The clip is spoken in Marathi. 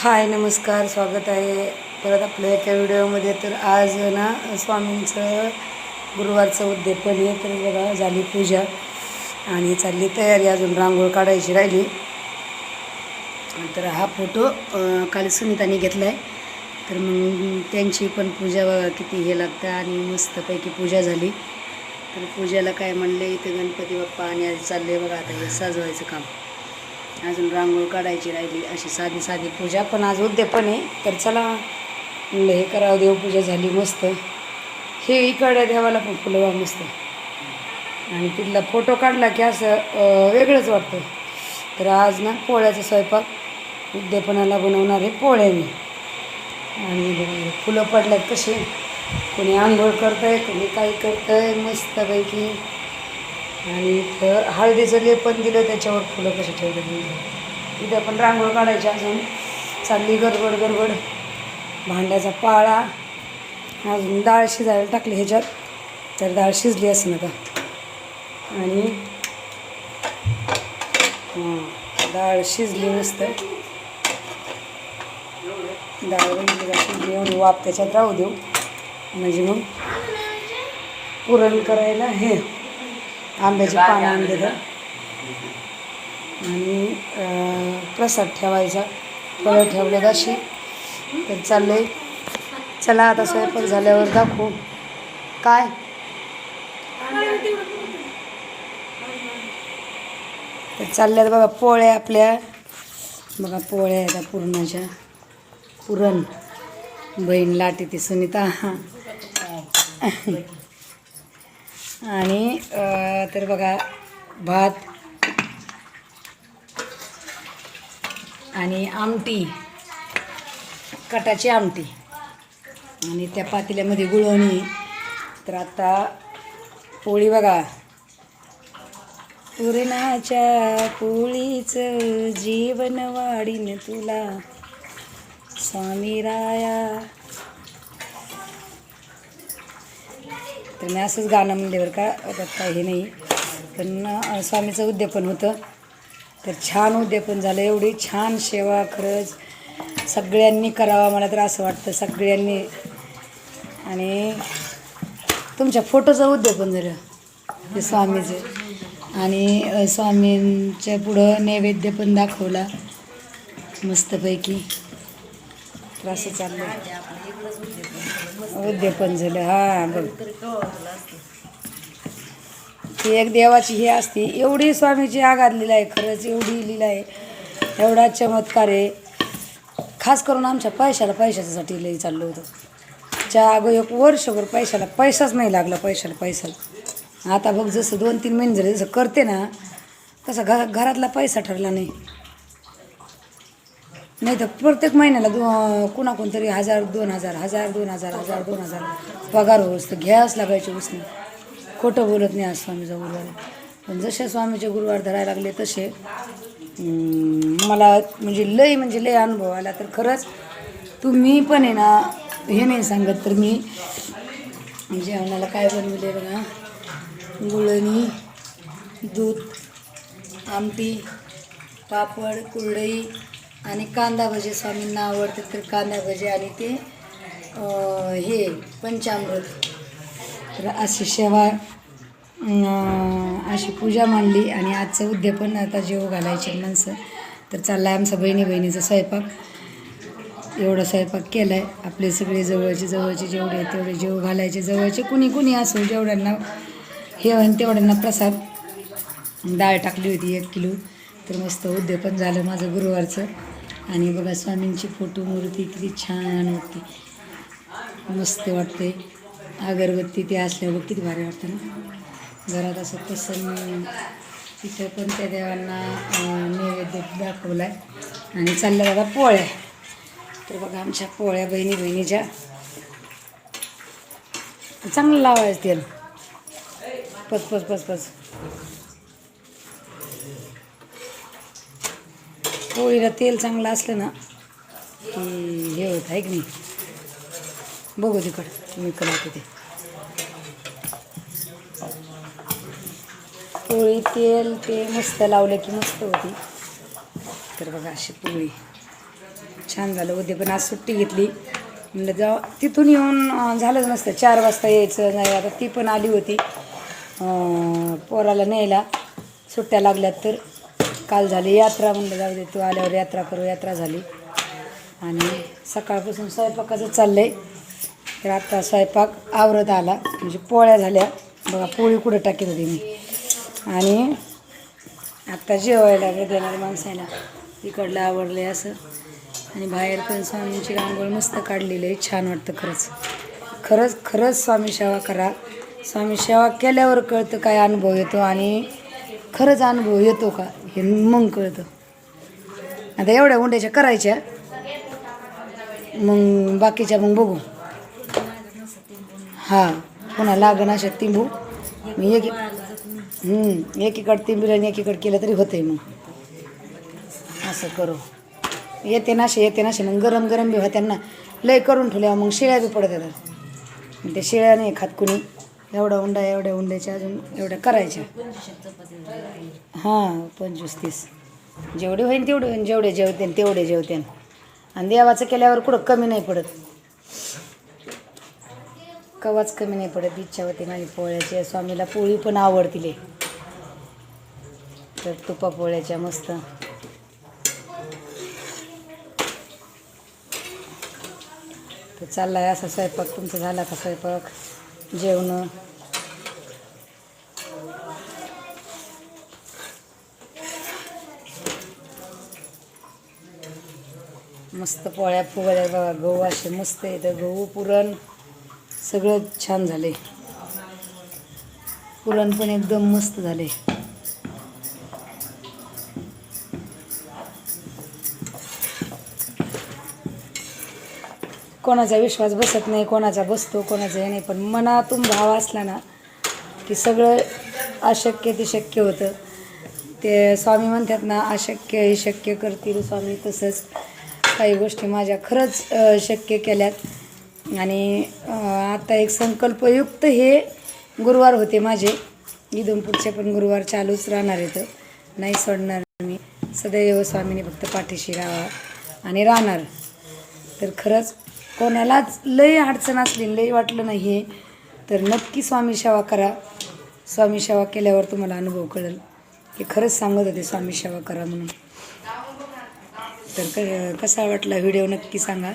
हाय नमस्कार स्वागत आहे. परत आपल्या एका व्हिडिओमध्ये तर आज ना स्वामींचं गुरुवारचं उद्यापन आहे. तर बघा झाली पूजा आणि चालली तयारी. अजून रांगोळ काढायची राहिली. तर हा फोटो काल सुनीताने घेतला आहे तर मग त्यांची पण पूजा बघा किती हे लागतं आणि मस्तपैकी पूजा झाली. तर पूजाला काय म्हणले इथं गणपती बाप्पा आणि आज चालले बघा आता हे साजवायचं काम. अजून रांगोळ काढायची राहिली अशी साधी साधी पूजा. पण आज उद्यापन आहे तर चला म्हणलं हे करावं देवपूजा झाली मस्त. हे इकडे देवाला पण फुलं वा मस्त. आणि तिथला फोटो काढला की असं वेगळंच वाटतं. तर आज ना पोळ्याचा स्वयंपाक उद्यापनाला बनवणार आहे पोळ्या मी आणि फुलं पडल्यात कसे. कोणी आंघोळ करतंय कोणी काही करतंय मस्तपैकी. आणि इथं हळदीचं लेपन दिलं त्याच्यावर फुलं कशी ठेवली इथं पण रांगोळ काढायची अजून. चालली गडबड गडबड. भांड्याचा पाळा. अजून डाळ शिजायला टाकली ह्याच्यात. तर डाळ शिजली असं नका. आणि डाळ शिजली मस्त डाळ शिजली एवढी वाप त्याच्यात राहू देऊ. म्हणजे मग पुरण करायला हे. आंब्याची पानं आणले तर आणि प्रसाद ठेवायचा. फळं ठेवले अशी. तर चालले चला आता स्वयंपाक झाल्यावर दाखवू. काय? तर चालल्यात बघा पोळ्या आपल्या. बघा पोळ्या आहेत पूर्णाच्या. पुरण. बहीण लाटी ती सुनीता. आणि तर बघा भात आणि आमटी कटाची आमटी. आणि त्या पातेल्यामध्ये गुळवणी. तर आता पोळी बघा. पुरणाच्या पोळीचं जीवन वाढीन तुला. स्वामी राया तर मी असंच गाणं म्हणले बरं का त्यात काही नाही. पण स्वामीचं उद्यापन होतं. तर छान उद्यापन झालं. एवढी छान सेवा खरंच सगळ्यांनी करावा मला तर असं वाटतं सगळ्यांनी. आणि तुमच्या फोटोचं उद्यापन झालं ते स्वामीचं. आणि स्वामींच्या पुढं नैवेद्य पण दाखवला मस्तपैकी. तर असं चाललं उद्यापन झालं. हां बघ. ती एक देवाची ही असते. एवढी स्वामीची आघात लीला आहे खरंच एवढी लीला आहे. एवढा चमत्कार आहे. खास करून आमच्या पैशाला पैशाच्यासाठी लई चाललं होतं. च्या अगो एक वर्षभर पैशाला पैसाच नाही लागला पैशाला पैसा. आता बघ जसं दोन तीन महिने झाले जसं करते ना तसं घ घरातला पैसा ठरला नाही. नाही तर प्रत्येक महिन्याला दो कुणाकोण तरी हजार दोन हजार हजार दोन हजार हजार दोन हजार पगार होस तर घ्यायच लागायचे उसने. खोटं बोलत नाही आज स्वामीचा गुरुवार. पण जसे स्वामीचे गुरुवार धरायला लागले तसे मला म्हणजे लय म्हणजे लय अनुभव आला. तर खरंच तुम्ही पण आहे ना हे नाही सांगत तर मी जेवणाला काय बनवले बघा. गुळणी दूध आमटी पापड कुरडई आणि कांदा भजी स्वामींना आवडते तर कांदा भजी आणि ते हे पंचामृत. तर अशी सेवा अशी पूजा मांडली आणि आजचं उद्यापन आता जेव घालायचे माणसं. तर चालला आहे आमचा बहिणी बहिणीचा स्वयंपाक. एवढा स्वयंपाक केला आहे आपले सगळे जवळचे जवळचे जेवढे तेवढे जेव घालायचे. जवळचे कुणी कुणी असो जेवढ्यांना हे तेवढ्यांना प्रसाद. डाळ टाकली होती एक किलो. तर मस्त उद्यापन झालं माझं गुरुवारचं. आणि बघा स्वामींची फोटो मूर्ती किती छान होती. मस्त वाटते. अगरबत्ती ते असल्यावर किती भारी वाटतं ना. घरात असं प्रसन्न. तिथं पण त्या देवांना नैवेद्य दाखवला आहे आणि चालल्या बघा पोळ्या. तर बघा आमच्या पोळ्या बहिणी बहिणीच्या चांगलं लावायचं तेल. पच पच पच पच पोळीला तेल चांगलं असलं ना हे होत आहे की नाही? बघू तिकडं मी कळवते ते. पोळी तेल ते मस्त लावलं की मस्त होती. तर बघा अशी पोळी. छान झालं. उद्या पण आज सुट्टी घेतली. म्हणलं जा तिथून येऊन झालंच नसतं. चार वाजता यायचं नाही आता ती पण आली होती. पोराला न्यायला. सुट्ट्या लागल्यात तर. काल झाली यात्रा म्हणलं जाऊ दे तू आल्यावर यात्रा करू यात्रा झाली. आणि सकाळपासून स्वयंपाकाचं चाललं आहे तर आत्ता स्वयंपाक आवरत आला म्हणजे पोळ्या झाल्या. बघा पोळी कुठं टाकीत होती मी. आणि आत्ता जेवायला देणार माणसाला. इकडलं आवडलं आहे असं. आणि बाहेर पण स्वामींची रांगोळ मस्त काढलेली आहे. छान वाटतं खरंच. खरंच खरंच स्वामी सेवा करा. स्वामी सेवा केल्यावर कळतं काय अनुभव येतो आणि खरंच अनुभव येतो का? हे मग कळतं. आता एवढ्या उंड्याच्या करायच्या. मग बाकीच्या मग बघू. हां पुन्हा लागण अशा तिंबू मी एक हम्म, एकीकडं तिंबील आणि एकीकडं केलं तरी होतंय मग. असं करू. येते नाशे येते नाशे मग गरम गरम बी होत्या त्यांना लय करून ठेवल्या मग शिळ्या बी पडत येतात ते शिळ्या नाही खात कुणी. एवढा उंडा एवढ्या उंड्याच्या अजून एवढ्या करायच्या. हां पंचवीस तीस. जेवढे होईन तेवढे होईन जेवढे जेवते तेवढे जेवते आणि देवाचं केल्यावर कुठं कमी नाही पडत. कवाच कमी नाही पडत. इच्छा होती माझी पोळ्याची. स्वामीला पोळी पण आवडतील. तर तुपा पोळ्याच्या मस्त. तर चाललाय असा स्वयंपाक. तुमचा झाला का स्वयंपाक? जेवणं. मस्त पोळ्या फुगल्या बघा गहू असे मस्त येतं गहू पुरण सगळं छान झाले. पुरण पण एकदम मस्त झाले. कोणाचा विश्वास बसत नाही कोणाचा बसतो कोणाचा हे नाही. पण मनातून भाव असला ना की सगळं अशक्य ते शक्य होतं. ते स्वामी म्हणतात ना अशक्य हे शक्य करतील स्वामी तसंच. काही गोष्टी माझ्या खरंच शक्य केल्यात. आणि आता एक संकल्पयुक्त हे गुरुवार होते माझे. इथून पुढचे पण गुरुवार चालूच राहणार आहेत. नाही सोडणार मी. सदैव स्वामीने फक्त पाठीशी राहावा आणि राहणार. तर खरंच कोणालाच लय अडचण असली लय वाटलं नाही हे तर नक्की स्वामी सेवा करा. स्वामी सेवा केल्यावर तुम्हाला अनुभव कळेल. हे खरंच सांगत होते स्वामी सेवा करा म्हणून. तर क कसा वाटला व्हिडिओ नक्की सांगा.